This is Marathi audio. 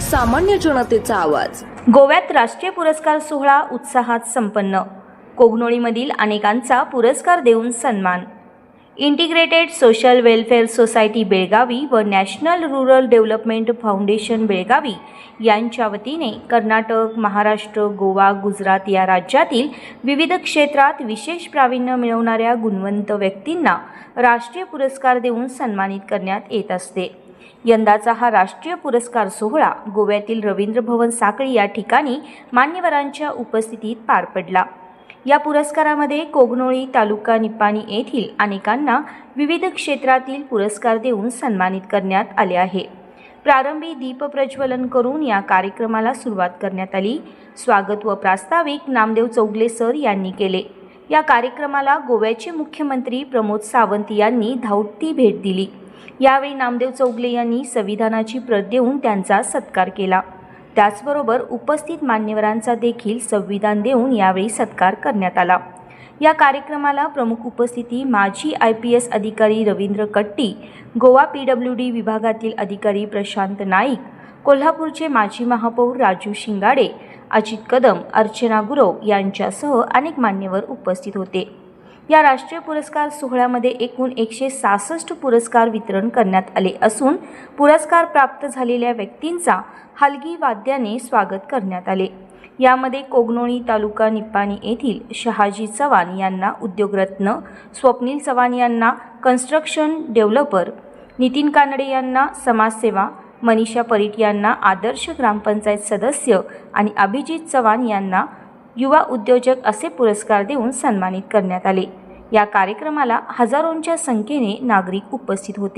सामान्य जनतेचा आवाज. गोव्यात राष्ट्रीय पुरस्कार सोहळा उत्साहात संपन्न. कोगनोळीमधील अनेकांचा पुरस्कार देऊन सन्मान. Integrated social welfare society Belagavi व national rural development foundation Belagavi यांच्या वतीने कर्नाटक महाराष्ट्र गोवा गुजरात या राज्यातील विविध क्षेत्रात विशेष प्रावीण्य मिळवणाऱ्या गुणवंत व्यक्तींना राष्ट्रीय पुरस्कार देऊन सन्मानित करण्यात येत असते. यंदाचा हा राष्ट्रीय पुरस्कार सोहळा गोव्यातील रवींद्र भवन साखळी या ठिकाणी मान्यवरांच्या उपस्थितीत पार पडला. या पुरस्कारामध्ये कोगनोळी तालुका निपाणी येथील अनेकांना विविध क्षेत्रातील पुरस्कार देऊन सन्मानित करण्यात आले आहे. प्रारंभी दीप प्रज्वलन करून या कार्यक्रमाला सुरुवात करण्यात आली. स्वागत व प्रास्ताविक नामदेव चौगले सर यांनी केले. या कार्यक्रमाला गोव्याचे मुख्यमंत्री प्रमोद सावंत यांनी धावती भेट दिली. यावेळी नामदेव चौगले यांनी संविधानाची प्रत देऊन त्यांचा सत्कार केला. त्याचबरोबर उपस्थित मान्यवरांचा देखील संविधान देऊन यावेळी सत्कार करण्यात आला. या कार्यक्रमाला प्रमुख उपस्थिती माजी आय पी एस अधिकारी रवींद्र कट्टी गोवा पी डब्ल्यू डी विभागातील अधिकारी प्रशांत नाईक कोल्हापूरचे माजी महापौर राजू शिंगाडे अजित कदम अर्चना गुरव यांच्यासह अनेक मान्यवर उपस्थित होते. या राष्ट्रीय पुरस्कार सोहळ्यामध्ये एकूण एकशे सहासष्ट पुरस्कार वितरण करण्यात आले असून पुरस्कार प्राप्त झालेल्या व्यक्तींचा हलगी वाद्याने स्वागत करण्यात आले. यामध्ये कोगनोळी तालुका निपाणी येथील शहाजी चव्हाण यांना उद्योगरत्न स्वप्नील चव्हाण यांना कन्स्ट्रक्शन डेव्हलपर नितीन कानडे यांना समाजसेवा मनीषा परीट यांना आदर्श ग्रामपंचायत सदस्य आणि अभिजित चव्हाण यांना युवा उद्योजक असे पुरस्कार देऊन सन्मानित करण्यात आले. या कार्यक्रमाला हजारोंच्या संख्येने नागरिक उपस्थित होते.